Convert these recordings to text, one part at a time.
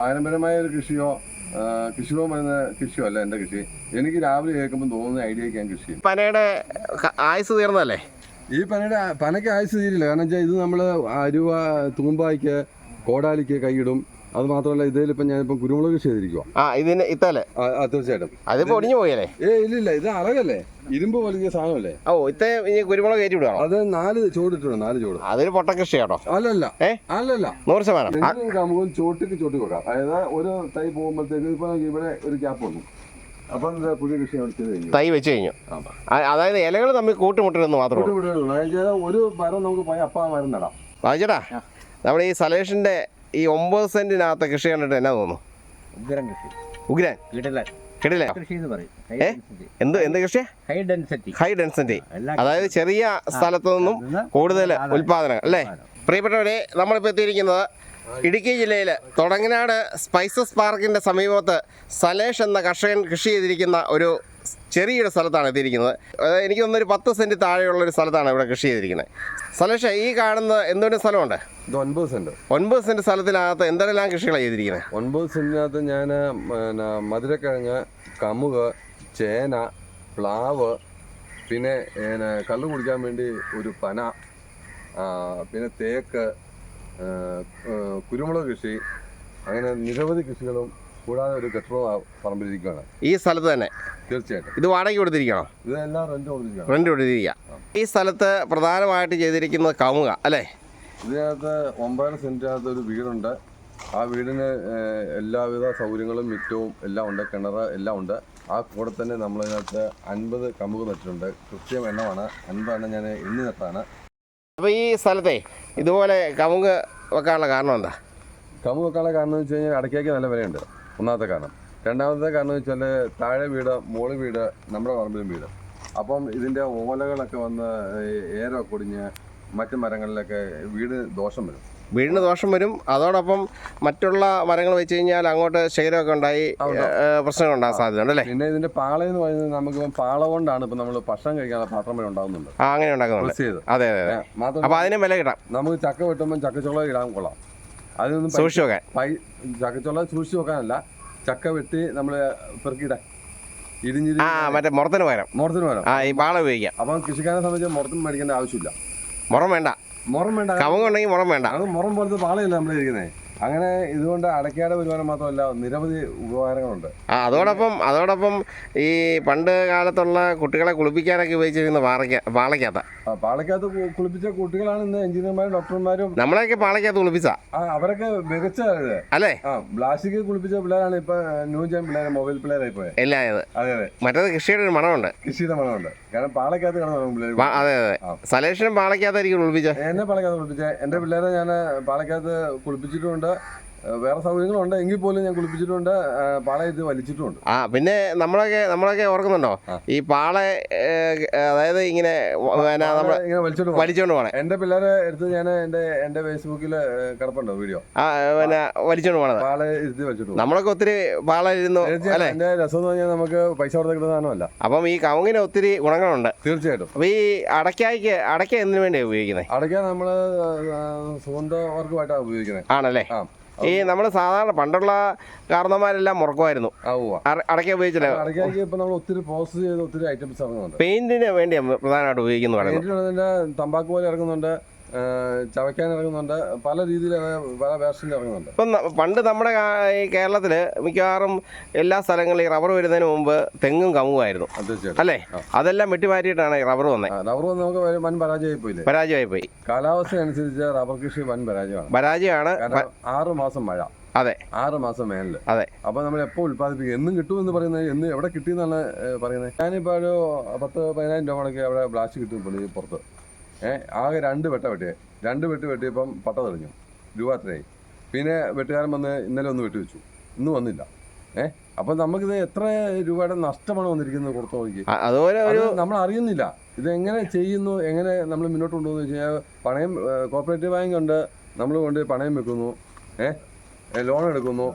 പാരമ്പര്യമായ ഒരു കൃഷിയോ കൃഷിയോ പറയുന്ന കൃഷിയോ അല്ല എന്റെ കൃഷി. എനിക്ക് രാവിലെ കേൾക്കുമ്പോൾ തോന്നുന്ന ഐഡിയക്ക് ഞാൻ കൃഷി ചെയ്യും. പനയുടെ ക- ആയുസ് തീർന്നതല്ലേ ഈ പനയുടെ പനയ്ക്ക് ആയുസ് തീരില്ല. കാരണം വെച്ചാൽ ഇത് നമ്മൾ അരുവ തൂമ്പായ്ക്ക് കോടാലിക്ക് കൈയിടും. അത് മാത്രമല്ല ഇതിലിപ്പം ഞാനിപ്പം കുരുമുളക് ചെയ്തിരിക്കുക ആ ഇതിന് ഇത്തല്ലേ തീർച്ചയായിട്ടും. അതിപ്പോ ഒടിഞ്ഞു പോയല്ലേ? ഏ ഇല്ലില്ല ഇത് അറകല്ലേ? ഇരുമ്പ് വലിയ സാധനമല്ലേ? ഓ ഇത്ത കുരുമുളക് കയറ്റി വിടുകയാണോ അത് നാല് ചോടിട്ടുണ്ട് നാല് ചോട്. അതൊരു പൊട്ട കൃഷി കേട്ടോ അല്ലല്ല ഏ? അല്ലല്ല. നൂറ് ശതമാനം. നമുക്ക് ചോട്ടിക്ക് ചോട്ടി കൊടുക്കാം. അതായത് ഒരു തൈ പോകുമ്പോഴത്തേക്ക് ഇപ്പൊ ഇവിടെ ഒരു ഗ്യാപ്പ് വന്നു അപ്പം പുതിയ കൃഷി തൈ വെച്ച് കഴിഞ്ഞു. അതായത് ഇലകൾ തമ്മിൽ കൂട്ടുമുട്ടരുന്ന് മാത്രമേ. അതായത് ഒരു മരം നമുക്ക് പോയി അപ്പം മരം നടാം. വായിച്ചേട്ടാ നമ്മുടെ ഈ സലേഷിന്റെ ഈ ഒമ്പത് സെന്റിനകത്ത് കൃഷി കണ്ടിട്ട് എന്നാ തോന്നുന്നു? ഉഗ്രം കൃഷി. ഉഗ്രൻ? കിടലൻ. കിടിലേ കൃഷി എന്ന് പറയും. ഹൈ ഏ? ഡെൻസിറ്റി എന്ത് എന്ത് കൃഷി ഹൈ ഡെൻസിറ്റി ഹൈ ഡെൻസിറ്റി അതായത് ചെറിയ സ്ഥലത്തു നിന്നും കൂടുതൽ ഉൽപാദനം അല്ലേ? പ്രിയപ്പെട്ടവരെ നമ്മളിപ്പോൾ എത്തിയിരിക്കുന്നത് ഇടുക്കി ജില്ലയിൽ തുടങ്ങനാട് സ്പൈസസ് പാർക്കിന്റെ സമീപത്ത് സലേഷ് എന്ന കർഷകൻ കൃഷി ചെയ്തിരിക്കുന്ന ഒരു ചെറിയൊരു സ്ഥലത്താണ് എത്തിയിരിക്കുന്നത്. എനിക്ക് തന്നൊരു പത്ത് സെന്റ് താഴെയുള്ള ഒരു സ്ഥലത്താണ് ഇവിടെ കൃഷി ചെയ്തിരിക്കുന്നത്. സലേഷ ഈ കാണുന്ന എന്തോരം സ്ഥലമുണ്ട്? ഇത് ഒൻപത് സെന്റ്. ഒൻപത് സെന്റ് സ്ഥലത്തിനകത്ത് എന്തെല്ലാം കൃഷികളാണ് ചെയ്തിരിക്കുന്നത്? ഒൻപത് സെന്റിനകത്ത് ഞാൻ പിന്നെ മധുരക്കിഴങ്ങ് കമുക് ചേന പ്ലാവ് പിന്നെ കള്ള് കുടിക്കാൻ വേണ്ടി ഒരു പന പിന്നെ തേക്ക് കുരുമുളക് കൃഷി അങ്ങനെ നിരവധി കൃഷികളും കൂടാതെ ഒരു കെട്ടിടം പറമ്പിലിരിക്കുകയാണ്. ഈ സ്ഥലത്ത് തന്നെ? തീർച്ചയായിട്ടും. ഇത് വാടകയ്ക്ക് കൊടുത്തിരിക്കണോ? ഇതെല്ലാം റെന്റ് കൊടുത്തിരിക്കുകയാണ്. റെന്റ് കൊടുത്തിരിക്കുക. ഈ സ്ഥലത്ത് പ്രധാനമായിട്ട് ചെയ്തിരിക്കുന്നത് കമുക അല്ലേ? ഇതിനകത്ത് ഒമ്പതര സെന്റിനകത്ത് ഒരു വീടുണ്ട്. ആ വീടിന് എല്ലാവിധ സൗകര്യങ്ങളും മിറ്റവും എല്ലാം ഉണ്ട് കിണർ എല്ലാം ഉണ്ട്. ആ കൂടെ തന്നെ നമ്മളിതിനകത്ത് അൻപത് കമ്പുകൾ നട്ടിട്ടുണ്ട്. കൃത്യം എണ്ണമാണ്. അൻപത് എണ്ണം ഞാൻ എണ്ണി നട്ടാണ്. അപ്പോൾ ഈ സ്ഥലത്തെ ഇതുപോലെ കമുക് വെക്കാനുള്ള കാരണം എന്താ? കമുക് വെക്കാനുള്ള കാരണം എന്ന് വെച്ച് കഴിഞ്ഞാൽ അടയ്ക്കാക്ക് നല്ല വിലയുണ്ട്. ഒന്നാമത്തെ കാരണം. രണ്ടാമത്തെ കാരണം എന്ന് വെച്ചാൽ താഴെ വീട് മോൾ വീട് നമ്മുടെ പറമ്പിലും വീട്. അപ്പം ഇതിന്റെ ഓലകളൊക്കെ വന്ന് ഏരോ കുടിഞ്ഞ് ഒടിഞ്ഞ് മറ്റു മരങ്ങളിലൊക്കെ വീട് ദോഷം വരും. വീടിന് ദോഷം വരും. അതോടൊപ്പം മറ്റുള്ള മരങ്ങൾ വെച്ച് കഴിഞ്ഞാൽ അങ്ങോട്ട് ശേഖരമൊക്കെ ഉണ്ടായി പ്രശ്നങ്ങൾ ഉണ്ടാകാൻ സാധ്യതയുണ്ട് അല്ലേ? പിന്നെ ഇതിന്റെ പാള എന്ന് പറയുന്നത് നമുക്ക് പാള കൊണ്ടാണ് ഇപ്പൊ നമ്മൾ ഭക്ഷണം കഴിക്കാനുള്ള പാത്രം വരെ ഉണ്ടാകുന്നുണ്ട്. അങ്ങനെ ഉണ്ടാക്കുന്നുണ്ട്. അതെ അതെ അപ്പോൾ അതിന് വില കിട്ടാം. നമുക്ക് ചക്ക വെട്ടുമ്പോൾ ചക്കച്ചുള ഇടാൻ കൊള്ളാം. അതിനൊന്നും പൈ- സൂക്ഷിച്ചു വെക്കാൻ. ചക്കച്ചുള്ള ചക്കച്ചുള സൂക്ഷിച്ചു വെക്കാനല്ല. ചക്ക വെട്ടി നമ്മൾ പെറുക്കിയിടാൻ. ഇരിഞ്ഞിരി ആ മറ്റേ മുറത്തിന് പകരം. മുറത്തിന് പകരം. ആ ഈ പാള ഉപയോഗിക്കാം. അപ്പം കൃഷിക്കാരെ സംബന്ധിച്ച് മുറത്തും മേടിക്കേണ്ട ആവശ്യമില്ല. മുറം വേണ്ട. മുറം വേണ്ട. കമുകുണ്ടെങ്കിൽ മുറം വേണ്ട. അത് മുറം പോലത്തെ പാളയല്ല നമ്മൾ ഇരിക്കുന്നത് അങ്ങനെ ഇതുകൊണ്ട് അടയ്ക്കാടെ വരുമാനം മാത്രമല്ല നിരവധി ഉപകാരങ്ങളുണ്ട്. ആ അതോടൊപ്പം അതോടൊപ്പം ഈ പണ്ട് കാലത്തുള്ള കുട്ടികളെ കുളിപ്പിക്കാനൊക്കെ ഉപയോഗിച്ചിരുന്ന പാറയ്ക്ക പാളയ്ക്കകത്ത. പാളയ്ക്കകത്ത് കുളിപ്പിച്ച കുട്ടികളാണ് ഇന്ന് എഞ്ചിനീയർമാരും ഡോക്ടർമാരും. നമ്മളെയൊക്കെ പാളയ്ക്കകത്ത് കുളിപ്പിച്ച. അവരൊക്കെ മികച്ച അല്ലേ? ബ്ലാസ്റ്റിക് കുളിപ്പിച്ച പിള്ളേരാണ് ഇപ്പൊ ന്യൂ ജൻ പിള്ളേർ മൊബൈൽ പിള്ളേരായി പോയത് എല്ലാം അതെ അതെ. മറ്റേത് കൃഷിയുടെ ഒരു മണമുണ്ട്. കൃഷിയുടെ മണമുണ്ട്. കാരണം പാളയ്ക്കകത്ത് കിടന്നു പിള്ളേർ അതെ അതെ. സലേഷനും പാളയ്ക്കകത്തായിരിക്കും കുളിപ്പിച്ചത് എന്നെ പാളയ്ക്കകത്ത് കുളിപ്പിച്ച. എന്റെ പിള്ളേരെ ഞാൻ പാളയ്ക്കകത്ത് കുളിപ്പിച്ചിട്ടുമുണ്ട് it. വേറെ സൗകര്യങ്ങളുണ്ട്. എങ്കിൽ പോലും ഞാൻ കുളിപ്പിച്ചിട്ടുണ്ട്. ഏ, പാളയത്ത് വലിച്ചിട്ടുണ്ട്. ആ പിന്നെ നമ്മളൊക്കെ നമ്മളൊക്കെ ഓർക്കുന്നുണ്ടോ. ഈ പാള അതായത് ഇങ്ങനെ ഇങ്ങനെ വലിച്ചോണ്ട്. വലിച്ചോണ്ട് പോണേ. എന്റെ പിള്ളേരെ എടുത്ത് ഞാൻ എന്റെ എന്റെ ഫേസ്ബുക്കിൽ കിടപ്പുണ്ടോ വീഡിയോ. ആ പിന്നെ വലിച്ചോണ്ട് പോണത്. പാള ഇരുത്തി വലിച്ചോണ്ട് നമ്മളൊക്കെ ഒത്തിരി പാള ഇരുന്നു അല്ലേ? എന്റെ രസം എന്ന് പറഞ്ഞാൽ നമുക്ക് പൈസ കൊടുത്ത് കിട്ടുന്ന സാധനമല്ല. അപ്പം ഈ കവുങ്ങിന് ഒത്തിരി ഗുണങ്ങളുണ്ട്. തീർച്ചയായിട്ടും. അപ്പൊ ഈ അടയ്ക്കായ്ക്ക് അടയ്ക്ക എന്തിനു വേണ്ടിയാണ് ഉപയോഗിക്കുന്നത്? അടയ്ക്ക നമ്മൾ സുഗന്ധവർക്കുമായിട്ടാണ് ഉപയോഗിക്കുന്നത്. ആണല്ലേ? ആ. ഈ നമ്മൾ സാധാരണ പണ്ടുള്ള കാരണന്മാരെല്ലാം മുറക്കുമായിരുന്നു. അടയ്ക്കാൻ ഉപയോഗിച്ചില്ല. ഒത്തിരി പ്രോസസ് ചെയ്ത് ഒത്തിരി ഐറ്റംസ് ഇറങ്ങുന്നുണ്ട്. പെയിന്റിന് വേണ്ടിയാണ് പ്രധാനമായിട്ട് ഉപയോഗിക്കുന്നു പറയുന്നത്. തമ്പാക്ക് പോലെ ഇറങ്ങുന്നുണ്ട്. ചവയ്ക്കാൻ ഇറങ്ങുന്നുണ്ട്. പല രീതിയിൽ പല വേർഷനിൽ ഇറങ്ങുന്നുണ്ട്. ഇപ്പം പണ്ട് നമ്മുടെ ഈ കേരളത്തിൽ മിക്കവാറും എല്ലാ സ്ഥലങ്ങളിലും ഈ റബ്ബർ വരുന്നതിന് മുമ്പ് തെങ്ങും കമുവായിരുന്നു അല്ലേ? അതെല്ലാം വെട്ടിമാറ്റിയിട്ടാണ് ഈ റബ്ബർ വന്നത് റബ്ബർ വന്ന് നമുക്ക് വൻ പരാജയമായി പോയില്ലേ പരാജയമായി പോയി കാലാവസ്ഥ അനുസരിച്ച് റബ്ബർ കൃഷി വൻ പരാജയമാണ്. പരാജയമാണ്. ആറു മാസം മഴ. അതെ. ആറ് മാസം വേനൽ അതെ. അപ്പൊ നമ്മൾ എപ്പോൾ ഉത്പാദിപ്പിക്കും എന്നും കിട്ടുമെന്ന് പറയുന്നത് എന്ന് എവിടെ കിട്ടിയെന്നാണ് പറയുന്നത്? ഞാനിപ്പോ ഒരു പത്ത് പതിനായിരം രൂപ മുടക്കി അവിടെ ബ്ലാസ്റ്റ് കിട്ടും പുള്ളി പുറത്ത്. ഏഹ് ആകെ രണ്ട് വെട്ട വെട്ടിയെ. രണ്ട് വെട്ട് വെട്ടിയപ്പം പട്ട തെളിഞ്ഞു. രൂപ അത്രയായി. പിന്നെ വെട്ടുകാരൻ വന്ന് ഇന്നലെ ഒന്ന് വെട്ടി വെച്ചു. ഇന്ന് വന്നില്ല. ഏഹ് അപ്പം നമുക്കിത് എത്ര രൂപയുടെ നഷ്ടമാണ് വന്നിരിക്കുന്നത് പുറത്ത് നോക്കി അതുപോലെ ഒരു നമ്മൾ അറിയുന്നില്ല. ഇത് എങ്ങനെ ചെയ്യുന്നു? എങ്ങനെ നമ്മൾ മുന്നോട്ട് കൊണ്ടുപോകുന്നു വെച്ച് കഴിഞ്ഞാൽ പണയം കോപ്പറേറ്റീവ് ബാങ്ക് ഉണ്ട്. നമ്മൾ കൊണ്ട് പണയം വെക്കുന്നു. ഏഹ് ലോൺ എടുക്കുന്നു.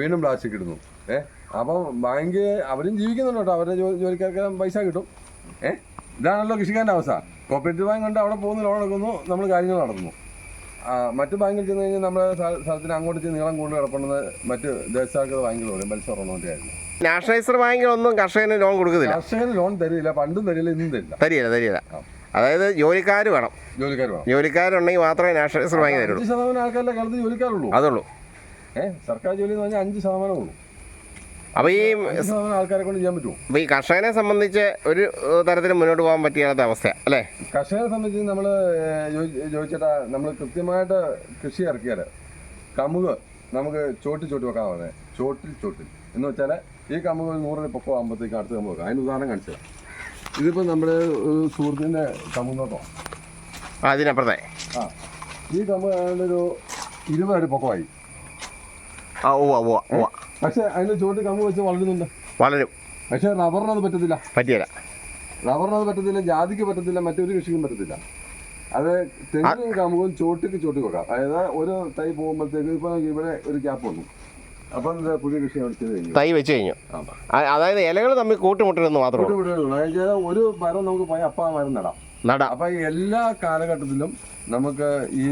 വീണ്ടും പ്ലാസ്റ്റിക് ഇടുന്നു. ഏഹ് അപ്പം ബാങ്ക് അവരും ജീവിക്കുന്നുണ്ട് കേട്ടോ. അവരുടെ ജോലിക്കാർക്ക് പൈസ കിട്ടും. ഏഹ് ഇതാണല്ലോ കൃഷിക്കാരന്റെ അവസ്ഥ. കോപ്പറേറ്റീവ് ബാങ്ക് ഉണ്ട് അവിടെ പോകുന്ന ലോൺ എടുക്കുന്നു നമ്മൾ കാര്യങ്ങൾ നടത്തുന്നു. മറ്റ് ബാങ്കിൽ ചെന്ന് കഴിഞ്ഞാൽ നമ്മുടെ സ്ഥലത്തിന് അങ്ങോട്ട് ചെന്ന് നീളം കൊണ്ട് കിടപ്പുന്നത് മറ്റ് ദേശസാൽകൃത ബാങ്കുകൾ പറയും പലിശ നാഷണലൈസർ നാഷണലൈസർ ബാങ്കിലൊന്നും കർഷകന് ലോൺ കൊടുക്കുന്നില്ല. കർഷകന് ലോൺ തരില്ല പണ്ടും തരില്ല ഇന്നും തരില്ല. തരില്ല തരില്ല. അതായത് ജോലിക്കാർ വേണം. ജോലിക്കാർ വേണം. ജോലിക്കാരുണ്ടെങ്കിൽ മാത്രമേ നാഷണലൈസർ ബാങ്ക് തരുള്ളൂ. ശതമാനം ആൾക്കാരുടെ കാലത്ത് ജോലിക്കാരുള്ളൂ. അതുള്ളൂ. ഏഹ് സർക്കാർ ജോലി എന്ന് പറഞ്ഞാൽ അഞ്ച് ശതമാനം ഉള്ളൂ. അപ്പോൾ ഈ ആൾക്കാരെ കൊണ്ട് ചെയ്യാൻ പറ്റുമോ? അപ്പോൾ ഈ കർഷകനെ സംബന്ധിച്ച് ഒരു തരത്തിൽ മുന്നോട്ട് പോകാൻ പറ്റിയാത്ത അവസ്ഥ അല്ലേ? കർഷകരെ സംബന്ധിച്ച് നമ്മൾ ചോദിച്ചേട്ടാ നമ്മൾ കൃത്യമായിട്ട് കൃഷി ഇറക്കിയാൽ കമുക് നമുക്ക് ചോട്ടി ചോട്ടി വെക്കാൻ പറഞ്ഞത് ചോട്ടിൽ ചോട്ടിൽ. എന്ന് വെച്ചാൽ ഈ കമുക് ഒരു നൂറിന് പൊക്കം ആകുമ്പോഴത്തേക്ക് അടുത്ത കമ്പ് വെക്കാം. അതിന് ഉദാഹരണം കാണിച്ചു ഇതിപ്പോ ഇതിപ്പോൾ നമ്മുടെ സുഹൃത്തിന്റെ സുഹൃത്തിന്റെ നോക്കാം അതിനപ്പുറത്തെ. ആ. ഈ കമ്പ് ഒരു ഇരുപത് അടി പൊക്കമായി ആ ഓ ഓ പക്ഷേ അതിന്റെ ചോട്ടിൽ കമ്പ് വെച്ച് വളരുന്നുണ്ട്. വളരും. പക്ഷേ റബ്ബറിനത് പറ്റത്തില്ല. പറ്റിയല്ല. റബ്ബറിനത് പറ്റത്തില്ല ജാതിക്ക് പറ്റത്തില്ല മറ്റൊരു കൃഷിക്കും പറ്റത്തില്ല. അത് തെങ്ങിനും കമ്പും ചോട്ടിക്ക് ചോട്ടി വെക്കാം. അതായത് ഒരു തൈ പോകുമ്പോഴത്തേക്ക് ഇപ്പൊ ഇവിടെ ഒരു ഗ്യാപ്പ് വന്നു. അപ്പം പുതിയ കൃഷി കഴിഞ്ഞു. തൈ വെച്ച് കഴിഞ്ഞു. അതായത് ഇലകൾ തമ്മിൽ കൂട്ടുമുട്ടരുന്ന് മാത്രമേ ഒരു മരം നമുക്ക് പോയി അപ്പ മരം നടാം. നട. അപ്പൊ എല്ലാ കാലഘട്ടത്തിലും നമുക്ക് ഈ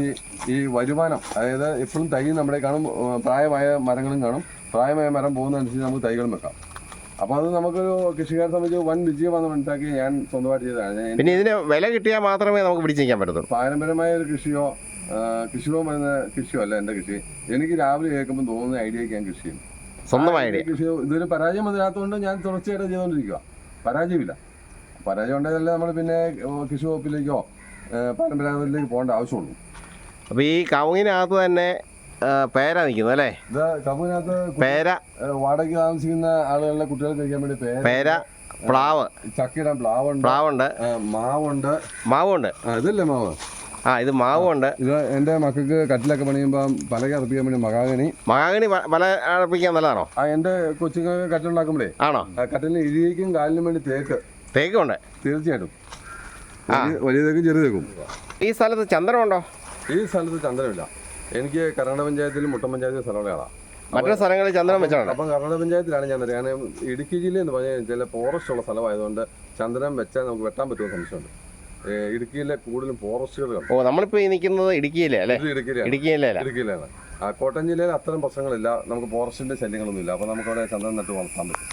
ഈ വരുമാനം അതായത് എപ്പോഴും തൈ നമ്മുടെ കാണും പ്രായമായ മരങ്ങളും കാണും. പ്രായമായ മരം പോകുന്നതനുസരിച്ച് നമുക്ക് തൈകളും വെക്കാം. അപ്പൊ അത് നമുക്കൊരു കൃഷിക്കാരെ സംബന്ധിച്ച് വൻ വിജയമാണ് മനസ്സിലാക്കി ഞാൻ സ്വന്തമായിട്ട് ചെയ്തതാണ്. പിന്നെ ഇതിന് വില കിട്ടിയാൽ മാത്രമേ നമുക്ക് പിടിച്ചു നിൽക്കാൻ പറ്റത്തുള്ളൂ. പാരമ്പര്യമായ ഒരു കൃഷിയോ കൃഷിയോ പറയുന്ന കൃഷിയോ അല്ല എന്റെ കൃഷി. എനിക്ക് രാവിലെ കേൾക്കുമ്പോൾ തോന്നുന്ന ഐഡിയക്ക് ഞാൻ കൃഷി ചെയ്യും സ്വന്തമായ ആ ഐഡിയ. കൃഷി ഇതൊരു പരാജയം വന്നില്ലാത്തതുകൊണ്ട് ഞാൻ തുടർച്ചയായിട്ട് ചെയ്തുകൊണ്ടിരിക്കുക പരാജയമില്ല. പരാജയം ഉണ്ടെങ്കിലല്ലേ നമ്മൾ പിന്നെ കൃഷി വകുപ്പിലേക്കോ പരമ്പരാഗതത്തിലേക്ക് പോകേണ്ട ആവശ്യമുള്ളൂ. അപ്പോൾ ഈ കവുങ്ങിനകത്ത് തന്നെ പേര നിൽക്കുന്നു അല്ലേ? ഇത് കമ്പുവിനകത്ത് പേര. വാടകയ്ക്ക് താമസിക്കുന്ന ആളുകളുടെ കുട്ടികൾ കഴിക്കാൻ വേണ്ടി പേര പേര പ്ലാവ്. ചക്കയുടെ പ്ലാവുണ്ട്. പ്ലാവുണ്ട്. ഉണ്ട് മാവുണ്ട്. മാവുണ്ട്. ഇതല്ലേ മാവ്? ആ ഇത് മാവുണ്ട്. ഇത് എന്റെ മക്കൾക്ക് കട്ടിലൊക്കെ പണിയുമ്പോൾ പലക അർപ്പിക്കാൻ വേണ്ടി മകാഗണി. മകാഗണി പല അർപ്പിക്കാൻ നല്ലതാണോ? ആ എന്റെ കൊച്ചുങ്ങൾക്ക് കട്ടിലുണ്ടാക്കുമ്പോഴേ ആണോ? കട്ടിലിന് ഇഴിക്കും കാലിനും വേണ്ടി തേക്ക്. തേക്കുണ്ട്. തീർച്ചയായിട്ടും. വലിയ തേക്കും ചെറിയ തേക്കും. ഈ സ്ഥലത്ത് ചന്ദ്രമുണ്ടോ ഈ സ്ഥലത്ത് ചന്ദ്രമില്ല എനിക്ക് കർണാടക പഞ്ചായത്തിൽ മുട്ടം പഞ്ചായത്തിൽ സ്ഥലമുള്ളതാണ് മറ്റു സ്ഥലങ്ങളിൽ ചന്ദ്രൻ വെച്ചാണ്? അപ്പം കർണാടക പഞ്ചായത്തിലാണ് ഞാൻ ഞാൻ ഇടുക്കി ജില്ല എന്ന് പറഞ്ഞാൽ ചില ഫോറസ്റ്റ് ഉള്ള സ്ഥലമായതുകൊണ്ട് ചന്ദ്രൻ വെച്ചാൽ നമുക്ക് വെട്ടാൻ പറ്റുമോ സംശയമുണ്ട്. ഇടുക്കിയിലെ കൂടുതലും ഫോറസ്റ്റുകൾ ഓ നമ്മളിപ്പോൾ ഈ നിൽക്കുന്നത് ഇടുക്കിയിലെ അല്ലേ? ഇടുക്കിയിലാണ് ഇടുക്കിയിലാണ് ആ കോട്ടയം ജില്ലയിൽ അത്തരം പ്രശ്നങ്ങളില്ല. നമുക്ക് ഫോറസ്റ്റിന്റെ ശല്യങ്ങളൊന്നുമില്ല അപ്പോൾ നമുക്ക് അവിടെ നട്ട് വളർത്താൻ പറ്റും.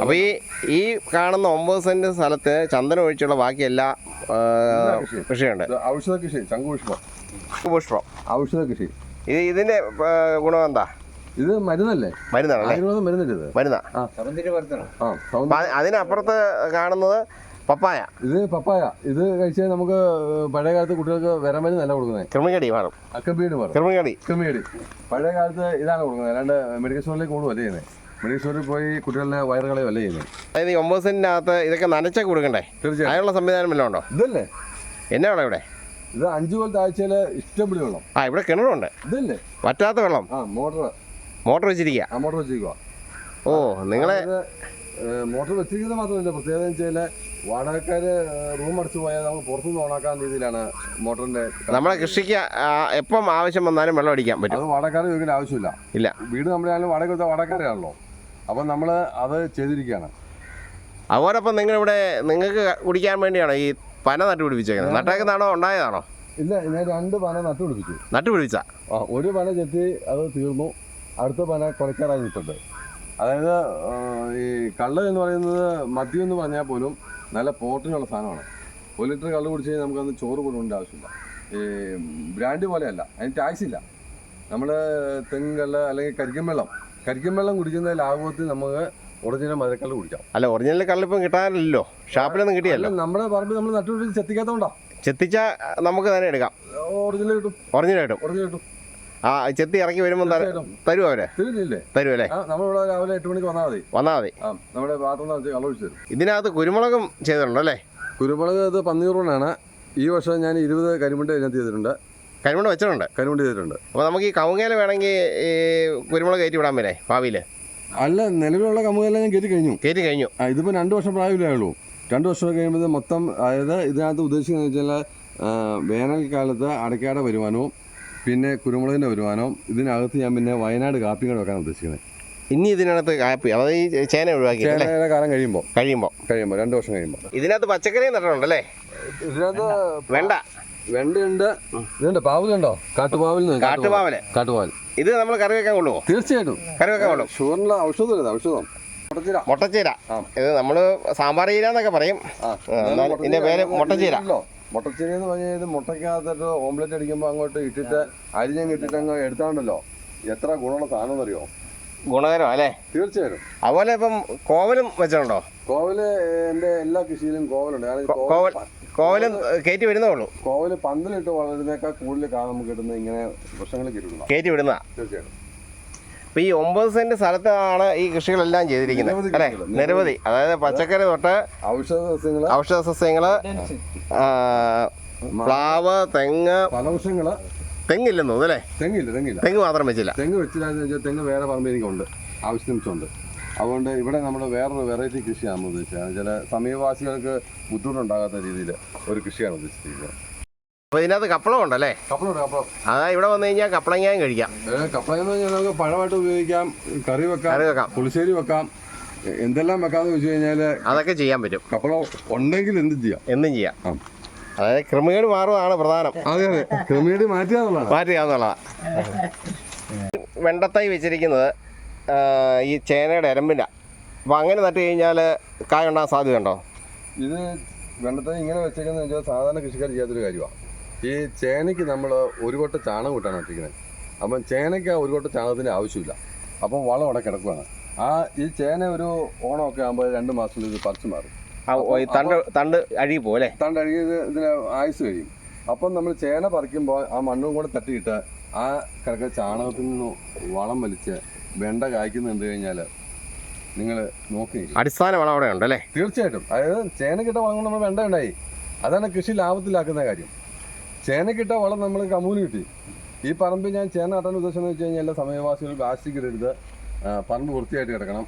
അപ്പോൾ ഈ ഈ കാണുന്ന ഒമ്പത് സെന്റ് സ്ഥലത്ത് ചന്ദനം ഒഴിച്ചുള്ള ബാക്കി എല്ലാ. കൃഷിയുണ്ട്. ഔഷധ കൃഷി ശംഖുപുഷ്പം പുഷ്പം ഔഷധ കൃഷി. ഇത് ഇതിന്റെ ഗുണം എന്താ? ഇത് മരുന്നല്ലേ? മരുന്നാണ് ആയുർവേദം മരുന്നല്ലേ ഇത്? മരുന്നാ. അതിനപ്പുറത്ത് കാണുന്നത് പപ്പായ. ഇത് പപ്പായ. ഇത് കഴിച്ചാൽ നമുക്ക് പഴയ കാലത്ത് കുട്ടികൾക്ക് വിരമരുന്നല്ല കൊടുക്കുന്നത്. കൃമികടി മാറും കൃമികടി മാറും കൃമികടി കൃമികടി പഴയ കാലത്ത് ഇതാണ് കൊടുക്കുന്നത്. അല്ലാണ്ട് മെഡിക്കൽ സ്റ്റോറിലേക്ക് കൊണ്ട് ചെയ്യുന്നത്? മെഡിക്കൽ സ്റ്റോറിൽ പോയി കുട്ടികളുടെ വയറുകളെ വല്ല ചെയ്യുന്നത്? അതായത് ഈ ഒമ്പത് സെന്റിനകത്ത് ഇതൊക്കെ നനച്ച കൊടുക്കണ്ടേ? തീർച്ചയായും. അതിനുള്ള സംവിധാനം വല്ലതും ഉണ്ടോ? ഇതല്ലേ? എന്നാണോ ഇവിടെ? ഇത് അഞ്ചു കൊല്ലത്തെ ആഴ്ചയിൽ ഇഷ്ടംപടി വെള്ളം. ആ ഇവിടെ കിണറുണ്ട്. ഇതല്ലേ? വറ്റാത്ത വെള്ളം. ആ മോട്ടർ മോട്ടർ വെച്ചിരിക്കുക ആ മോട്ടർ വെച്ചിരിക്കുക ഓ നിങ്ങളെ മോട്ടർ വെച്ചിരിക്കുന്നത് മാത്രമല്ല പ്രത്യേകത വെച്ചാൽ വാടകക്കാർ റൂം അടച്ചു പോയാൽ നമ്മൾ പുറത്തുനിന്ന് ഓണാക്കാൻ രീതിയിലാണ് മോട്ടറിന്റെ നമ്മളെ കൃഷിക്ക് എപ്പം ആവശ്യം വന്നാലും വെള്ളം അടിക്കാൻ പറ്റും. അത് വാടകക്കാർ ചോദിക്കേണ്ട ആവശ്യമില്ല. ഇല്ല. വീട് നമ്മളായാലും വാടക കൊടുത്ത വാടകക്കാരാണല്ലോ അപ്പം നമ്മൾ അത് ചെയ്തിരിക്കുകയാണ്. അതോടൊപ്പം നിങ്ങളിവിടെ നിങ്ങൾക്ക് കുടിക്കാൻ വേണ്ടിയാണോ ഈ പന നട്ടുപിടിപ്പിച്ചേക്കുന്നത് നട്ടേക്കുന്നതാണോ ഉണ്ടായതാണോ? ഇല്ല ഞാൻ രണ്ട് പന നട്ടുപിടിപ്പിച്ചു. നട്ടുപിടിപ്പിച്ച? ആ ഒരു പന ചെത്തി അത് തീർന്നു. അടുത്ത പന കുറയ്ക്കാറായി നിൽപ്പുണ്ട് അതായത് ഈ കള്ള് എന്ന് പറയുന്നത് മദ്യം എന്ന് പറഞ്ഞാൽ പോലും നല്ല പോട്ടിനുള്ള സാധനമാണ്. ഒരു ലിറ്റർ കള്ള് കുടിച്ച് കഴിഞ്ഞാൽ നമുക്കന്ന് ചോറ് കൊടുക്കേണ്ട ആവശ്യമില്ല. ഈ ബ്രാൻഡ് പോലെയല്ല. അതിന് ടാക്സ് ഇല്ല. നമ്മൾ തെങ്ങ് അല്ലെങ്കിൽ കരിക്കും വെള്ളം. കരിക്കും വെള്ളം കുടിക്കുന്ന ലാഭത്തിൽ നമുക്ക് ഒറിജിനൽ മധുരക്കല്ല് കുടിക്കാം. അല്ല ഒറിജിനൽ കള്ളിപ്പം കിട്ടാനില്ലല്ലോ. ഷാപ്പിലൊന്നും കിട്ടിയല്ലോ. അല്ല നമ്മുടെ പറമ്പിൽ നമ്മൾ നട്ടുപിടിച്ച് ചെത്തിക്കാത്തോണ്ടാ. ചെത്തിച്ച നമുക്ക് തന്നെ എടുക്കാം. ഒറിജിനൽ കിട്ടും. ഒറിജിനൽ കിട്ടും. ഒറിജിനൽ കിട്ടും. ആ ചെത്തി ഇറക്കി വരുമ്പോൾ. തരുമോ അവർ? തരും അല്ലേ ആ നമ്മളിവിടെ രാവിലെ എട്ട് മണിക്ക് വന്നാൽ മതി. വന്നാൽ മതി. നമ്മുടെ നിറച്ച് കള്ളൊഴിച്ച് തരും. ഇതിനകത്ത് കുരുമുളകും ചെയ്തിട്ടുണ്ടല്ലേ കുരുമുളക് ഇത് കൊണ്ടാണ്. ഈ വർഷം ഞാൻ ഇരുപത് കരിമുണ്ട് ഇതിനകത്ത് ചെയ്തിട്ടുണ്ട്. കരിമുണ്ട് വെച്ചിട്ടുണ്ട്. കരിമുണ്ട് ചെയ്തിട്ടുണ്ട്. അപ്പോൾ നമുക്ക് ഈ കവുങ്ങയിൽ വേണമെങ്കിൽ ഈ കുരുമുളക് കയറ്റി വിടാൻ പറ്റേ ഭാവിയിൽ അല്ല നിലവിലുള്ള കമുകെല്ലാം ഞാൻ കയറ്റി കഴിഞ്ഞു. കയറ്റി കഴിഞ്ഞു. ആ ഇതിപ്പോൾ രണ്ട് വർഷം പ്രായമില്ലേ ഉള്ളൂ. രണ്ട് വർഷം കഴിയുമ്പോൾ മൊത്തം അതായത് ഇതിനകത്ത് ഉദ്ദേശിക്കുന്നത് വെച്ചാൽ വേനൽക്കാലത്ത് അടയ്ക്കാടെ വരുമാനവും പിന്നെ കുരുമുളകിന്റെ വരുമാനവും ഇതിനകത്ത് ഞാൻ പിന്നെ വയനാട് കാപ്പിയും കൂടെ വെക്കാൻ ഉദ്ദേശിക്കുന്നത്. ഇനി ഇതിനകത്ത് കാപ്പി അതായത് ഈ ചേന ഒഴിവാക്കി കാലം കഴിയുമ്പോൾ കഴിയുമ്പോൾ കഴിയുമ്പോൾ രണ്ട് വർഷം കഴിയുമ്പോൾ ഇതിനകത്ത് പച്ചക്കറി നട്ടിട്ടുണ്ടല്ലേ? ഇതിനകത്ത് വേണ്ട. വെണ്ടയുണ്ട്. ഇതുണ്ട് പാവലുണ്ടോ? കാട്ടുപാവൽ കാട്ടുപാവൽ കാട്ടുപാവൽ ഇത് നമ്മൾ കറി വെക്കാൻ കൊള്ളുമോ തീർച്ചയായിട്ടും. കറി വെക്കാൻ കൊള്ളും ഷുഗറിനുള്ള ഔഷധം ഇല്ല ഔഷധം. മുട്ടച്ചീര. ഇത് നമ്മൾ സാമ്പാർ ചീര എന്നൊക്കെ പറയും. ഇതിന്റെ പേര് മുട്ടച്ചീര. മുട്ടച്ചീര എന്ന് പറഞ്ഞാൽ മുട്ടയ്ക്കകത്തിട്ട് ഓംലെറ്റ് അടിക്കുമ്പോൾ അങ്ങോട്ട് ഇട്ടിട്ട് അരിഞ്ഞങ്ങ് ഇട്ടിട്ട് അങ്ങ് എടുത്താണ്ടല്ലോ. എത്ര ഗുണമുള്ള സാധനം അറിയോ ഗുണകരം അല്ലേ? തീർച്ചയായിട്ടും. അതുപോലെ ഇപ്പം കോവലും വെച്ചിട്ടുണ്ടോ? കോവൽ എന്റെ എല്ലാ കൃഷിയിലും കോവലുണ്ട്. കാരണം ഈ കോവൽ കോവലും കയറ്റി വരുന്നേ ഉള്ളൂ. കോവൽ പന്തലിട്ട് വളരുന്നേക്കാൾ കൂടുതൽ കാണാൻ നമുക്ക് കിട്ടുന്ന ഇങ്ങനെ വൃക്ഷങ്ങൾ കിട്ടുന്നു കയറ്റി വിടുന്ന തീർച്ചയായിട്ടും. ഇപ്പൊ ഈ ഒമ്പത് സെന്റ് സ്ഥലത്താണ് ഈ കൃഷികളെല്ലാം ചെയ്തിരിക്കുന്നത് അല്ലെ? നിരവധി. അതായത് പച്ചക്കറി തൊട്ട് ഔഷധ സസ്യങ്ങൾ ഔഷധ സസ്യങ്ങൾ പ്ലാവ് തെങ്ങ്. ഫലവൃക്ഷങ്ങൾ തെങ്ങില്ലെന്നു അല്ലേ? തെങ്ങില്ല തെങ്ങില്ല. തെങ്ങ് മാത്രം വെച്ചില്ല. തെങ്ങ് വെച്ചില്ല വെച്ചാൽ തെങ്ങ് വേറെ പറമ്പിൽ എനിക്കുണ്ട്. ആവശ്യം വെച്ചുണ്ട്. അതുകൊണ്ട് ഇവിടെ നമ്മൾ വേറൊരു വെറൈറ്റി കൃഷിയാണ് ഉദ്ദേശിച്ചത്. ചില സമീപവാസികൾക്ക് ബുദ്ധിമുട്ടുണ്ടാകാത്ത രീതിയിൽ ഒരു കൃഷിയാണ് ഉദ്ദേശിച്ചിരിക്കുന്നത്. അപ്പൊ ഇതിനകത്ത് കപ്പളം ഉണ്ടല്ലേ? കപ്പലുണ്ട് കപ്പളം. അതാ ഇവിടെ വന്നു കഴിഞ്ഞാൽ കപ്പളങ്ങാൻ കഴിക്കാം. കപ്പളം എന്ന് പറഞ്ഞാൽ നമുക്ക് പഴമായിട്ട് ഉപയോഗിക്കാം കറി വെക്കാം കറി വെക്കാം. പുളിശ്ശേരി വെക്കാം എന്തെല്ലാം വെക്കാന്ന് വെച്ച് കഴിഞ്ഞാൽ അതൊക്കെ ചെയ്യാൻ പറ്റും. കപ്പളം ഉണ്ടെങ്കിൽ എന്ത് ചെയ്യാം. എന്തും ചെയ്യാം. ആ. അതായത് ക്രിമികേട് മാറുന്നതാണ് പ്രധാനം. അതെ അതെ. ക്രമീടി മാറ്റിയാന്നുള്ളതാണ് മാറ്റുക എന്നുള്ളതാണ്. വെണ്ടത്തൈ വെച്ചിരിക്കുന്നത് ഈ ചേനയുടെ എരമ്പിന്റെ. അപ്പോൾ അങ്ങനെ നട്ട് കഴിഞ്ഞാൽ കായ ഉണ്ടാകാൻ സാധ്യതയുണ്ടോ? ഇത് വെണ്ടത്തെ ഇങ്ങനെ വെച്ചേക്കുന്നത് വെച്ചാൽ സാധാരണ കൃഷിക്കാർ ചെയ്യാത്തൊരു കാര്യമാണ് ഈ ചേനയ്ക്ക് നമ്മൾ ഒരു കൊട്ട ചാണകം ഇട്ടാണ് ഇട്ടിരിക്കുന്നത് അപ്പം ചേനയ്ക്ക് ആ ഒരു കൊട്ട ചാണകത്തിന്റെ ആവശ്യമില്ല. അപ്പം വളം അവിടെ കിടക്കുകയാണ് ആ ഈ ചേന ഒരു ഓണമൊക്കെ ആകുമ്പോൾ രണ്ട് മാസത്തിൽ ഇത് പറിച്ചു മാറും. തണ്ട് തണ്ട് അഴുകി പോലെ തണ്ട് അഴുകിയത് ഇതിന് ആയുസ് കഴിയും. അപ്പം നമ്മൾ ചേന പറിക്കുമ്പോൾ ആ മണ്ണും കൂടെ തട്ടിയിട്ട് ആ കിടക്കുന്ന ചാണകത്തിൽ നിന്ന് വളം വലിച്ച് വെണ്ട കായ്ക്കുന്നുണ്ട് കഴിഞ്ഞാൽ നിങ്ങൾ നോക്കി അടിസ്ഥാന വളം അവിടെ ഉണ്ട് അല്ലേ തീർച്ചയായിട്ടും. അതായത് ചേന ചേനക്കിട്ട വളം കൊണ്ട് നമ്മൾ വെണ്ട ഉണ്ടായി. അതാണ് കൃഷി ലാഭത്തിലാക്കുന്ന കാര്യം. ചേന ചേനക്കിട്ട വളം നമ്മൾ കമൂന് കിട്ടി. ഈ പറമ്പിൽ ഞാൻ ചേന നട്ടാൻ ഉദ്ദേശം എന്ന് വെച്ച് കഴിഞ്ഞാൽ എല്ലാ സമയവാസികൾ പ്ലാസ്റ്റിക് ഇടരുത്. പറമ്പ് വൃത്തിയായിട്ട് കിടക്കണം.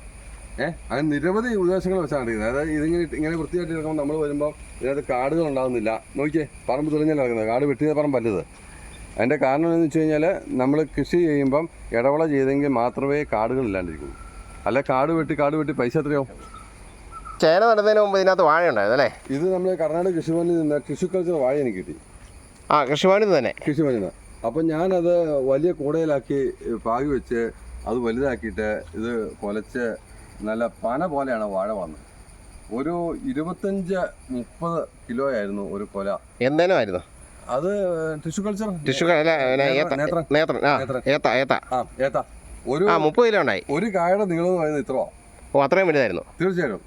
ഏഹ് അങ്ങനെ നിരവധി ഉദ്ദേശങ്ങൾ വെച്ചാണ് നടക്കുന്നത് അതായത് ഇതിങ്ങനെ ഇങ്ങനെ വൃത്തിയായിട്ട് കിടക്കുമ്പോൾ നമ്മൾ വരുമ്പോൾ ഇതിനകത്ത് കാടുകൾ ഉണ്ടാകുന്നില്ല നോക്കിയേ പറമ്പ് തെളിഞ്ഞല്ല കിടക്കുന്നത് കാട് വെട്ടിയ പറമ്പല്ലത് അതിന്റെ കാരണം എന്ന് വെച്ച് കഴിഞ്ഞാൽ നമ്മൾ കൃഷി ചെയ്യുമ്പം ഇടവള ചെയ്തെങ്കിൽ മാത്രമേ കാടുകൾ ഇല്ലാണ്ടിരിക്കുള്ളൂ അല്ല കാട് വെട്ടി കാട് വെട്ടി പൈസ എത്രയോ? ചേന നടന്നതിന് മുമ്പ് ഇതിനകത്ത് വാഴ ഉണ്ടായിരുന്നു അല്ലേ ഇത് നമ്മൾ കർണാടക കൃഷിഭവനിൽ നിന്ന് കൃഷിക്കൾച്ചർ കൾച്ചർ വാഴ എനിക്ക് കിട്ടി. ആ കൃഷിഭവനിൽ നിന്ന് തന്നെ. കൃഷിഭവനിൽ നിന്ന്. അപ്പം ഞാനത് വലിയ കൂടയിലാക്കി പാകി വെച്ച് അത് വലുതാക്കിയിട്ട് ഇത് കൊലച്ച് നല്ല പന പോലെയാണ് വാഴ വന്നത് ഒരു ഇരുപത്തഞ്ച് മുപ്പത് കിലോ ആയിരുന്നു ഒരു കൊല. എന്തേലും ആയിരുന്നു. അത് ടിഷ്യൂ കൾച്ചർ? ടിഷ്യൂ അല്ല നേത്ര- ഏത്ത. ഏത്ത. ഏത്ത. ഒരു മുപ്പത് കിലോ ഉണ്ടായി. ഒരു കായയുടെ നീളം എന്ന് പറയുന്നത് ഇത്രയോ? ഓ അത്രയും വലുതായിരുന്നു. തീർച്ചയായിട്ടും.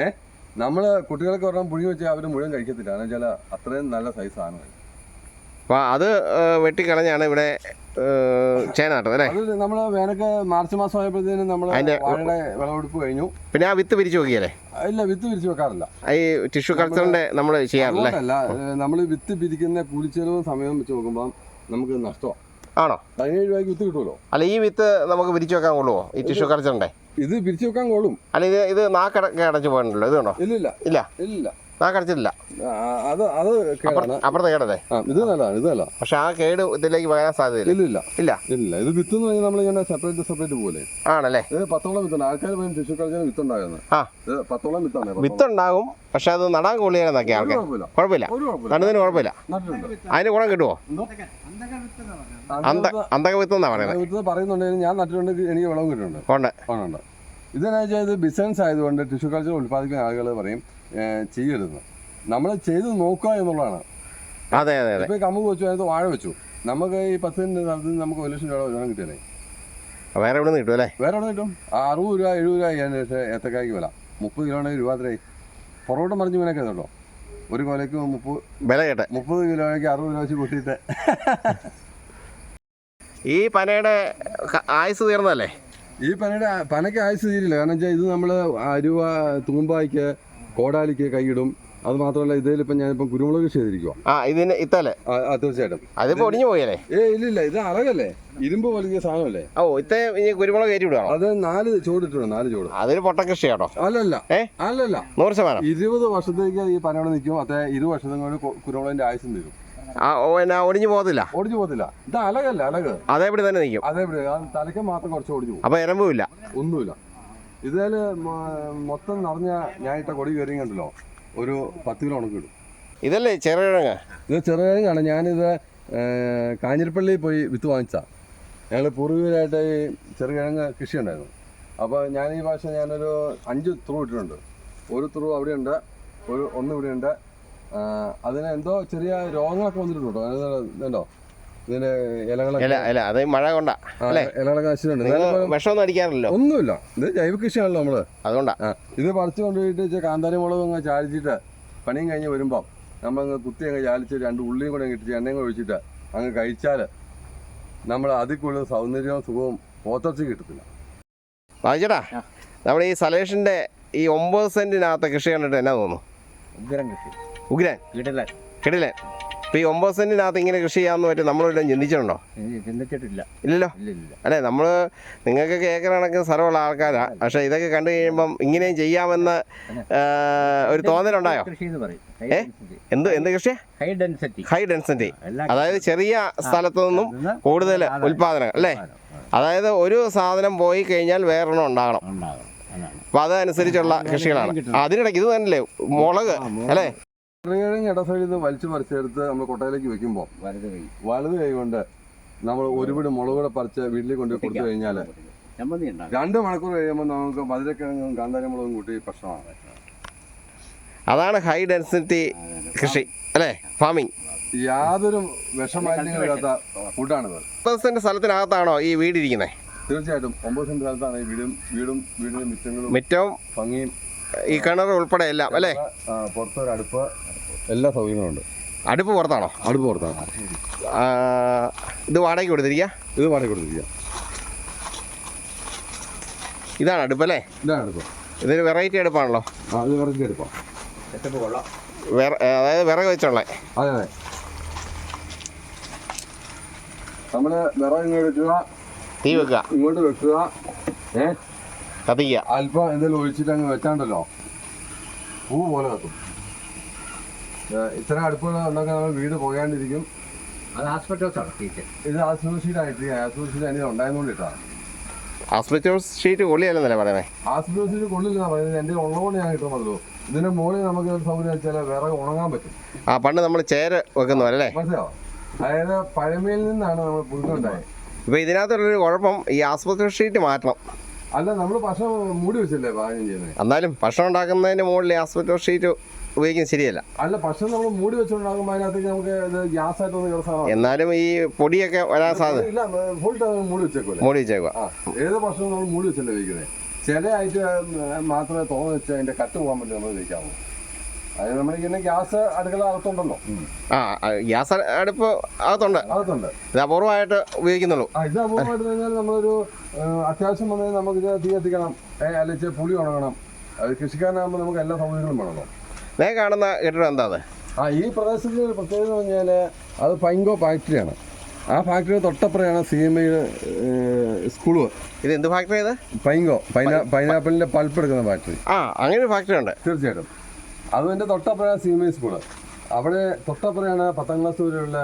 ഏഹ് നമ്മൾ കുട്ടികൾക്ക് ഒരെണ്ണം പുഴുങ്ങി വെച്ചാൽ അവർ മുഴുവൻ കഴിക്കത്തില്ല. കാരണം വെച്ചാൽ അത്രയും നല്ല സൈസ് സാധനമായി അപ്പോൾ അത് വെട്ടിക്കളഞ്ഞാണ് ഇവിടെ ചേന നട്ടത് അല്ലേ? നമ്മൾ വേനൊക്കെ മാർച്ച് മാസം ആയപ്പോഴത്തേനും നമ്മൾ വാഴയുടെ വിളവെടുപ്പ് കഴിഞ്ഞു. പിന്നെ ആ വിത്ത് പിരിച്ചു നോക്കിയല്ലേ? ഇല്ല വിത്ത് പിരിച്ചു വെക്കാറില്ല. ഈ ടിഷ്യൂ കൾച്ചറിന്റെ നമ്മൾ ചെയ്യാറില്ലേ? അല്ല നമ്മൾ വിത്ത് പിരിക്കുന്ന കൂലിച്ചെലവും സമയം വെച്ച് നോക്കുമ്പോൾ നമുക്ക് നഷ്ടമാണ് ആണോ? പതിനേഴ് രൂപയ്ക്ക് വിത്ത് കിട്ടുമല്ലോ. അല്ല ഈ വിത്ത് നമുക്ക് പിരിച്ചു വെക്കാൻ കൊള്ളുമോ ഈ ടിഷ്യൂ കൾച്ചറിന്റെ? ഇത് പിരിച്ചു വെക്കാൻ കൊള്ളും. അല്ല ഇത് ഇത് നാക്കടക്കെ അടച്ചു പോയിട്ടുണ്ടല്ലോ ഇത് കണ്ടോ ഇല്ല ഇല്ല. ഇല്ലില്ല. ആ, അത് അത് കേടാണ്. അപ്പുറത്തെ കേടല്ലേ? ഇത് നല്ലതാണ് ഇത് നല്ലതാണ്. പക്ഷെ ആ കേട് ഇതിലേക്ക് വരാൻ സാധ്യത ഇല്ല ഇല്ല. ഇല്ല. ഇത് വിത്ത് എന്ന് പറഞ്ഞാൽ നമ്മളിങ്ങനെ സെപ്പറേറ്റ് സെപ്പറേറ്റ് പോലെ. ആണല്ലേ? ഇത് പത്തോളം വിത്തുണ്ട്. ആൾക്കാർ പറയും ടിഷ്യൂ കളിച്ചാൽ വിത്തുണ്ടാകുന്നത്. ആ. ഇത് പത്തോളം വിത്താണ്. വിത്തുണ്ടാകും പക്ഷെ അത് നടാൻ കൊള്ളിയാലെന്നൊക്കെ ഒരു ആൾക്കാർ കുഴപ്പമില്ല. നടുന്നതിന് കുഴപ്പമില്ല. അതിന് ഗുണം കിട്ടുമോ അന്തക വിത്ത് എന്നാ പറയുന്നത്? വിത്ത് പറയുന്നുണ്ടെങ്കിൽ ഞാൻ നട്ടിട്ടുണ്ട് എനിക്ക് വിളവ് കിട്ടുന്നുണ്ട്. ഉണ്ട്. വെച്ചാൽ ഇത് ബിസിനസ് ആയതുകൊണ്ട് ടിഷ്യൂ കൾച്ചർ ഉൽപ്പാദിക്കുന്ന ആളുകൾ പറയും ചെയ്യരുതെന്ന് നമ്മൾ ചെയ്ത് നോക്കുക എന്നുള്ളതാണ്. അതെ അതെ അതെ. ഇപ്പൊ കമ്പ് വെച്ചു അതിനകത്ത് വാഴ വെച്ചു. നമുക്ക് ഈ പത്ത് സെന്റ് സ്ഥലത്ത് നമുക്ക് ഒരു ലക്ഷം രൂപ വരുമാനം കിട്ടിയല്ലേ? വേറെ എവിടെ കിട്ടും അല്ലേ? വേറെ എവിടെ കിട്ടും? ആ, അറുപത് രൂപ എഴുപത് രൂപ ചെയ്യാൻ പക്ഷേ ഏത്തക്കായ്ക്ക് വില. മുപ്പത് കിലോയുടെ രൂപ അത്രയായി പുറകോട്ട് മറിഞ്ഞ് വീണൊക്കെ കേട്ടോ. ഒരു കൊലയ്ക്ക് മുപ്പത് വില കേട്ടെ. മുപ്പത് കിലോയ്ക്ക് അറുപത് രൂപ വെച്ച് കൂട്ടിയിട്ട്. ഈ പനയുടെ ആയുസ് തീർന്നതല്ലേ ഈ പനയുടെ പനയ്ക്ക് ആയുസ് തീരില്ല. കാരണം വെച്ചാൽ ഇത് നമ്മൾ അരുവ തൂമ്പായ്ക്ക് കോടാലിക്ക് കൈയിടും. അത് മാത്രമല്ല ഇതിലിപ്പം ഞാനിപ്പം കുരുമുളക് ചെയ്തിരിക്കുക ആ ഇതിന് ഇത്തല്ലേ? തീർച്ചയായിട്ടും. അതിപ്പോ ഒടിഞ്ഞു പോയല്ലേ? ഏ ഇല്ലില്ല ഇത് അളകല്ലേ ഇരുമ്പ് വലിയ സാധനമല്ലേ? ഓ ഇത്ത ഇനി കുരുമുളക് കയറ്റി വിടുകയാണോ അത് നാല് ചോടിട്ടുണ്ട് നാല് ചോട്. അതൊരു പൊട്ട കൃഷി കേട്ടോ അല്ലല്ല? അല്ലല്ല നൂറ് ശതമാനം. ഇരുപത് വർഷത്തേക്ക് ഈ പനയോടെ നിൽക്കും അതെ ഇരുപത് വർഷത്തേക്ക് കൊണ്ട് കുരുമുളകിന്റെ ആയുസം തീരും. ഒടിഞ്ഞു പോകത്തില്ല? ഒടിഞ്ഞു പോകത്തില്ല. ഇത് അലകല്ല അലക്? അതേപടി തന്നെ നിൽക്കും. അതേപടി തലയ്ക്ക് മാത്രം കുറച്ച് ഓടിഞ്ഞു പോകും. അപ്പൊ ഇരമ്പില്ല ഒന്നുമില്ല. ഇതിൽ മൊ- മൊത്തം നിറഞ്ഞ ഞാനിട്ട കൊടി കയറി കണ്ടല്ലോ. ഒരു പത്ത് കിലോ ഉണക്ക് ഇടും ഇതല്ലേ ചെറുകിഴങ്ങ് ഇത് ചെറുകിഴങ്ങാണ് ഞാനിത് കാഞ്ഞിരപ്പള്ളിയിൽ പോയി വിത്ത് വാങ്ങിച്ചാ. ഞങ്ങൾ പൂർവികരായിട്ട് ഈ ചെറുകിഴങ്ങ് കൃഷി ഉണ്ടായിരുന്നു. അപ്പോൾ ഞാൻ ഈ പ്രാവശ്യം ഞാനൊരു അഞ്ച് ത്രൂ ഇട്ടിട്ടുണ്ട്. ഒരു ത്രൂ അവിടെയുണ്ട് ഒരു ഒന്ന് ഇവിടെയുണ്ട്. അതിന് എന്തോ ചെറിയ രോഗങ്ങളൊക്കെ വന്നിട്ടുണ്ട് കേട്ടോ. അത് ഇതുണ്ടോ ഇതിന് ഇലകളൊക്കെ ഇല ഇല അത് മഴ കൊണ്ടാ അല്ലേ? ഇലകളൊക്കെ നശിച്ചിട്ടുണ്ട്. വിഷമൊന്നും അടിക്കാറില്ലല്ലോ? ഒന്നുമില്ല. ഇത് ജൈവ കൃഷിയാണല്ലോ നമ്മൾ. അതുകൊണ്ടാ. ഇത് പറിച്ചു കൊണ്ടുപോയിട്ട് കാന്താരി മുളകും അങ്ങ് ചാലിച്ചിട്ട് പണിയും കഴിഞ്ഞ് വരുമ്പം നമ്മൾ അങ്ങ് കുത്തി അങ്ങ് ചാലിച്ച് രണ്ട് ഉള്ളിയും കൂടെ അങ്ങ് ഇട്ടിട്ട് എണ്ണയും കൂടെ ഒഴിച്ചിട്ട് അങ്ങ് കഴിച്ചാൽ നമ്മൾ അതിൽ കൂടുതൽ സൗന്ദര്യവും സുഖവും പോത്തർച്ച കിട്ടത്തില്ല. വായിച്ചേട്ടാ. നമ്മുടെ ഈ സലേഷിന്റെ ഈ ഒമ്പത് സെന്റിനകത്ത് കൃഷി കണ്ടിട്ട് എന്നാ തോന്നുന്നു? ഉഗ്രൻ കൃഷി. ഉഗ്രൻ. കിടിലൻ കിടിലൻ. ഇപ്പൊ ഈ ഒമ്പത് സെന്റിനകത്ത് ഇങ്ങനെ കൃഷി ചെയ്യാമെന്ന് പറ്റും നമ്മളൊരു ചിന്തിച്ചിട്ടുണ്ടോ? ചിന്തിച്ചിട്ടില്ല. ഇല്ലല്ലോ? ഇല്ല ഇല്ല അല്ലേ? നമ്മൾ നിങ്ങൾക്കൊക്കെ ഏക്കർ കണക്കിന് സ്ഥലമുള്ള ആൾക്കാരാ. പക്ഷെ ഇതൊക്കെ കണ്ടു കഴിയുമ്പം ഇങ്ങനെയും ചെയ്യാമെന്ന് ഒരു തോന്നലുണ്ടായോ? കൃഷി ഏ? എന്ത് എന്ത് കൃഷിയാ ഹൈ ഡെൻസിറ്റി. High density. അതായത് ചെറിയ സ്ഥലത്തു നിന്നും കൂടുതൽ ഉൽപാദനം അല്ലേ? അതായത് ഒരു സാധനം പോയി കഴിഞ്ഞാൽ വേറൊരെണ്ണം ഉണ്ടാകണം. അപ്പൊ അതനുസരിച്ചുള്ള കൃഷികളാണ്. അതിനിടയ്ക്ക് ഇത് തന്നെയല്ലേ മുളക്. അല്ലേ? ചെറുകിഴങ്ങ് ഇടസൈഡിൽ നിന്ന് വലിച്ചു പറിച്ചെടുത്ത് നമ്മൾ കൊട്ടയിലേക്ക് വെക്കുമ്പോൾ വലുത് കൈ. വലത് കൈ കൊണ്ട് നമ്മൾ ഒരുപാട് മുളക് കൂടെ പറിച്ച് വീട്ടിലേക്ക് കൊണ്ട് കൊടുത്തു കഴിഞ്ഞാൽ ഉണ്ടാകും രണ്ട് മണിക്കൂർ കഴിയുമ്പോൾ നമുക്ക് മധുരക്കിഴങ്ങും കാന്താരി മുളകും കൂട്ടി പ്രശ്നമാണ് അതാണ് ഹൈ ഡെൻസിറ്റി കൃഷി അല്ലേ? ഫാമിംഗ്. യാതൊരു വിഷമാലിന്യങ്ങളില്ലാത്ത ഫുഡാണിത്. ഒമ്പത് സെന്റ് സ്ഥലത്തിനകത്താണോ ഈ വീടിരിക്കുന്നത് തീർച്ചയായിട്ടും ഒമ്പത് സെന്റ് സ്ഥലത്താണ് ഈ വീടും വീടും വീടിന്റെ മിറ്റങ്ങളും മിറ്റവും ഭംഗിയും ഈ കിണർ ഉൾപ്പെടെ എല്ലാം അല്ലേ? പുറത്തൊരു അടുപ്പ് എല്ലാ സൗകര്യങ്ങളും ഉണ്ട്. അടുപ്പ് പുറത്താണോ? അടുപ്പ് പുറത്താണ്. ഇത് വാടകയ്ക്ക് കൊടുത്തിരിക്കുക ഇത് വാടക കൊടുത്തിരിക്കുക ഇതാണ് അടുപ്പ് അല്ലേ? ഇതാണ് അടുപ്പ്. ഇതൊരു വെറൈറ്റി അടുപ്പാണല്ലോ. ആ ഇത് കറക്റ്റ് അടുപ്പാണ് സെറ്റപ്പ് കൊള്ളാം. അതായത് വിറക് വെച്ചുള്ള. അതെ അതെ. നമ്മൾ വിറക് ഇങ്ങോട്ട് എടുക്കുക തീ വെക്കുക. ഇങ്ങോട്ട് വെക്കുക. ഏ? കത്തിക്കുക. അല്പം എന്തെങ്കിലും ഒഴിച്ചിട്ട് അങ്ങ് വെച്ചാണ്ടല്ലോ. പൂ പോലെ കത്തും ഇത്ര ഇത്തരം അടുപ്പുകൾ നമ്മൾ വീട് പോകാണ്ടിരിക്കും അത് ആസ്പെറ്റോസ് ആണ് തീറ്റ ഇത്. അതിന് ഉണ്ടായതുകൊണ്ടിട്ടാണ് ആസ്പെറ്റോസ് ഷീറ്റ് കൊള്ളിയല്ലെന്നല്ലേ ആസ്പൂഷീറ്റ് കൊള്ളില്ല പറയുന്നത് എന്റെ ഉള്ളതുകൊണ്ട് ഞാൻ കിട്ടുന്നുള്ളൂ ഇതിന്റെ മുകളിൽ നമുക്ക് ഒരു സൗകര്യം വെച്ചാൽ വിറക് ഉണങ്ങാൻ പറ്റും. ആ പണ്ട് നമ്മൾ ചേര വെക്കുന്നു അല്ലേ മനസ്സിലാവോ അതായത് പഴമയിൽ നിന്നാണ് നമ്മൾ പുതുക്കുണ്ടായത് ഇപ്പൊ ഇതിനകത്തുള്ളൊരു കുഴപ്പം ഈ ആസ്പത്രി ഷീറ്റ് മാറ്റണം. അല്ല നമ്മൾ ഭക്ഷണം മൂടി വെച്ചല്ലേ പാചകം ചെയ്യുന്നത് എന്നാലും ഭക്ഷണം ഉണ്ടാക്കുന്നതിന് മുകളിൽ ആസ്പെറ്റോ ഷീറ്റ് ഉപയോഗിക്കുന്നത് ശരിയല്ല. അല്ല ഭക്ഷണം നമ്മൾ മൂടി വെച്ചുണ്ടാകുമ്പോൾ അതിനകത്തേക്ക് നമുക്ക് ഗ്യാസ് ആയിട്ടൊന്നും കയറുന്ന എന്നാലും ഈ പൊടിയൊക്കെ വരാൻ സാധ്യത ഇല്ല ഫുൾ ടൈം മൂടി വെച്ചേക്കൂലെ മൂടി വെച്ചേക്കുക ഏത് ഭക്ഷണം നമ്മൾ മൂടി വെച്ചല്ലേ ഉപയോഗിക്കുന്നത് ചില ആയിട്ട് മാത്രമേ തോന്നുന്നു വെച്ചാൽ അതിന്റെ കട്ട് പോകാൻ വേണ്ടി നമ്മൾ വയ്ക്കാവൂ അതായത് നമ്മളിങ്ങനെ ഗ്യാസ് അടുക്കള അകത്തുണ്ടല്ലോ. ആ ഗ്യാസ് അടുപ്പ് അകത്തുണ്ട്. അകത്തുണ്ട്. ഇത് അപൂർവമായിട്ട് ഉപയോഗിക്കുന്നുള്ളൂ. ആ ഇത് അപൂർവമായിട്ട് കഴിഞ്ഞാൽ നമ്മളൊരു അത്യാവശ്യം വന്നാൽ നമുക്ക് ഇത് തീ കത്തിക്കണം. അല്ലെങ്കിൽ പുളി ഉണങ്ങണം. അത് കൃഷിക്കാരനാകുമ്പോൾ നമുക്ക് എല്ലാ സൗകര്യങ്ങളും വേണമല്ലോ. നേ കാണുന്ന കെട്ടിടം എന്താ അത്? ആ ഈ പ്രദേശത്തിന്റെ ഒരു പ്രത്യേകത എന്ന് പറഞ്ഞാൽ അത് പൈങ്കോ ഫാക്ടറിയാണ് ആ ഫാക്ടറി തൊട്ടപ്പുറയാണ് സി എം ഐ സ്കൂൾ. ഇത് എന്ത് ഫാക്ടറി ഇത്? പൈങ്കോ പൈനാപ്പിളിന്റെ പൾപ്പ് എടുക്കുന്ന ഫാക്ടറി. ആ അങ്ങനെ ഒരു ഫാക്ടറി ഉണ്ട്. തീർച്ചയായിട്ടും. അതും എന്റെ തൊട്ടപ്പുറയാണ് സി എം ഐ സ്കൂൾ. അവിടെ തൊട്ടപ്പുറയാണ് പത്താം ക്ലാസ് വരെയുള്ള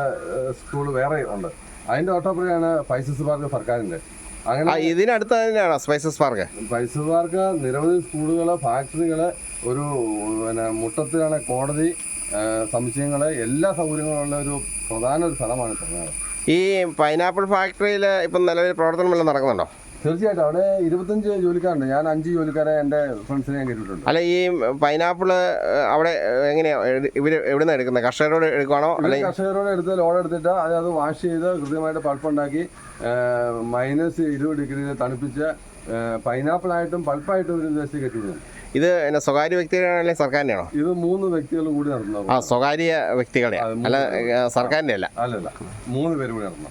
സ്കൂൾ വേറെ ഉണ്ട്. അതിന്റെ തൊട്ടപ്പുറയാണ് ഫൈസസ് പാർക്ക് സർക്കാരിന്റെ. ആ അങ്ങനെ ഇതിനടുത്ത് തന്നെയാണ് സ്പൈസസ് പാർക്ക്? സ്പൈസസ് പാർക്ക് നിരവധി സ്കൂളുകൾ ഫാക്ടറികൾ ഒരു പിന്നെ മുട്ടത്തിലാണ് കോടതി സംശയങ്ങൾ എല്ലാ സൗകര്യങ്ങളും ഉള്ള ഒരു പ്രധാന ഒരു സ്ഥലമാണ് ഈ പൈനാപ്പിൾ ഫാക്ടറിയിൽ ഇപ്പം നിലവിൽ പ്രവർത്തനമെല്ലാം നടക്കുന്നുണ്ടോ? തീർച്ചയായിട്ടും അവിടെ ഇരുപത്തഞ്ച് ജോലിക്കാരുണ്ട്. ഞാൻ അഞ്ച് ജോലിക്കാരെ എന്റെ ഫ്രണ്ട്സിനെ ഞാൻ കേട്ടിട്ടുണ്ട്. അല്ല ഈ പൈനാപ്പിൾ അവിടെ എങ്ങനെയാണ് ഇവർ എവിടെ നിന്ന് എടുക്കുന്നത് കർഷകരോട് എടുക്കുവാണോ? ഇവർ അല്ലെങ്കിൽ കർഷകരോട് എടുത്ത് ലോഡ് എടുത്തിട്ട് അത് വാഷ് ചെയ്ത് കൃത്യമായിട്ട് പൾപ്പുണ്ടാക്കി മൈനസ് ഇരുപത് ഡിഗ്രിയിൽ തണുപ്പിച്ച് പൈനാപ്പിൾ ആയിട്ടും പൾപ്പായിട്ടും ഒരു ദേശത്ത് കെട്ടിവിടുന്നു ഇത് എന്നെ സ്വകാര്യ വ്യക്തികളാണോ അല്ലെങ്കിൽ സർക്കാരിന്റെയാണോ ഇത് മൂന്ന് വ്യക്തികൾ കൂടി നടന്നു ആ സ്വകാര്യ വ്യക്തികളെ അല്ല സർക്കാരിന്റെ അല്ല അല്ലല്ല മൂന്ന് പേര് കൂടി നടത്തുന്ന